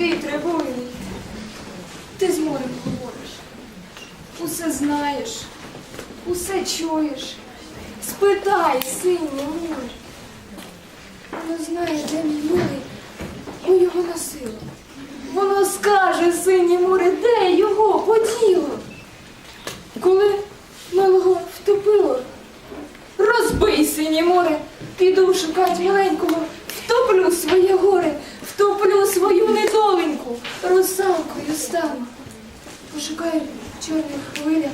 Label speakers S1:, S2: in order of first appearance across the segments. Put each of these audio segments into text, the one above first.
S1: Вітре буйний, ти з морем говориш, усе знаєш, усе чуєш. Спитай, синє море. Воно знає, де мій милий, ми його носили. Воно скаже, синє море, де його поділо. Коли малого втопило, розбий синє море, піду шукать миленького, втоплю своє горе, втоплю свою недоленьку, русалкою стану. Пошукаю в чорних хвилях,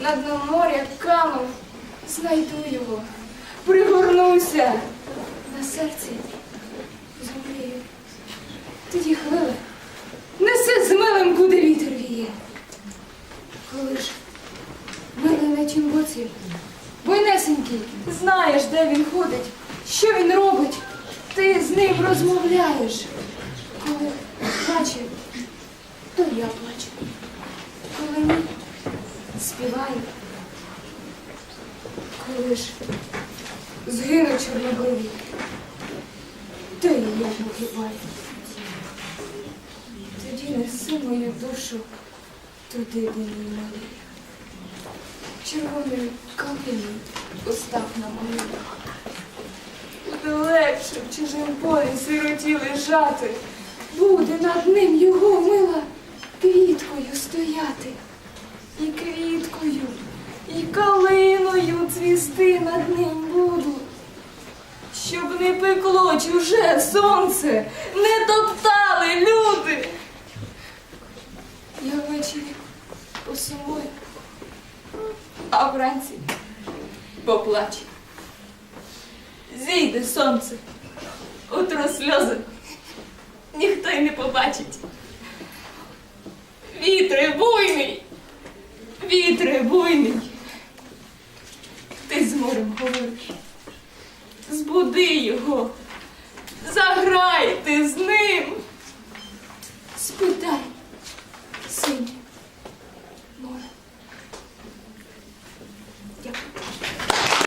S1: на дно моря кану, знайду його, пригорнуся на серці зумрію. Тоді хвили несе з милим, куди вітер віє. Коли ж милий на тім боці, буйнесенький, знаєш, де він ходить, що він робить, ти з ним розмовляєш. Коли плаче, то я плачу. Коли ні, співаю. Коли ж згину чорнобриві, то і я погибаю. Тоді неси мою душу туди, де мій малий. Червоною калиною устав на молитвах. Буде легше в чужим полі сироті лежати. Буде над ним його мила квіткою стояти. І квіткою, і калиною цвісти над ним буду. Щоб не пекло чуже сонце, не топтали люди. Я ввечері посумую, а вранці поплачу. Зійде сонце, утро сльози, ніхто й не побачить. Вітре буйний, вітре буйний. Ти з морем говориш. Збуди його, заграйте з ним.